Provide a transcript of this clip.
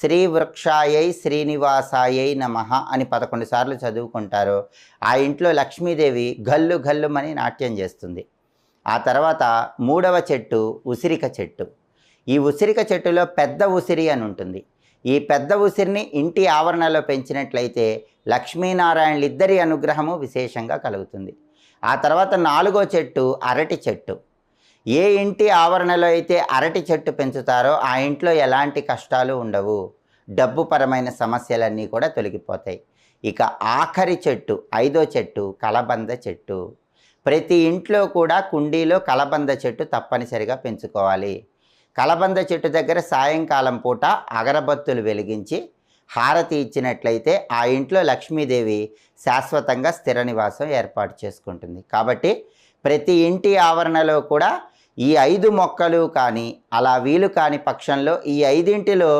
శ్రీ వృక్షాయై శ్రీనివాసాయై నమ అని పదకొండు సార్లు చదువుకుంటారో. ఆ ఇంట్లో లక్ష్మీదేవి గల్లు గల్లుమని నాట్యం చేస్తుంది. ఆ తర్వాత మూడవ చెట్టు ఉసిరిక చెట్టు. ఈ ఉసిరిక చెట్టులో పెద్ద ఉసిరి అని ఉంటుంది. ఈ పెద్ద ఉసిరిని ఇంటి ఆవరణలో పెంచినట్లయితే లక్ష్మీనారాయణలిద్దరి అనుగ్రహము విశేషంగా కలుగుతుంది. ఆ తర్వాత నాలుగో చెట్టు అరటి చెట్టు. ఏ ఇంటి ఆవరణలో అయితే అరటి చెట్టు పెంచుతారో ఆ ఇంట్లో ఎలాంటి కష్టాలు ఉండవు. డబ్బుపరమైన సమస్యలన్నీ కూడా తొలగిపోతాయి. ఇక ఆఖరి చెట్టు ఐదో చెట్టు కలబంద చెట్టు. ప్రతి ఇంట్లో కూడా కుండీలో కలబంద చెట్టు తప్పనిసరిగా పెంచుకోవాలి. కలబంద చెట్టు దగ్గర సాయంకాలం పూట అగరబత్తులు వెలిగించి హారతి ఇచ్చినట్లయితే ఆ ఇంట్లో లక్ష్మీదేవి శాశ్వతంగా స్థిర నివాసం ఏర్పాటు చేసుకుంటుంది. కాబట్టి ప్రతి ఇంటి ఆవరణలో కూడా ఈ ఐదు మొక్కలు కానీ అలా వీలు కాని పక్షంలో ఈ ఐదింటిలో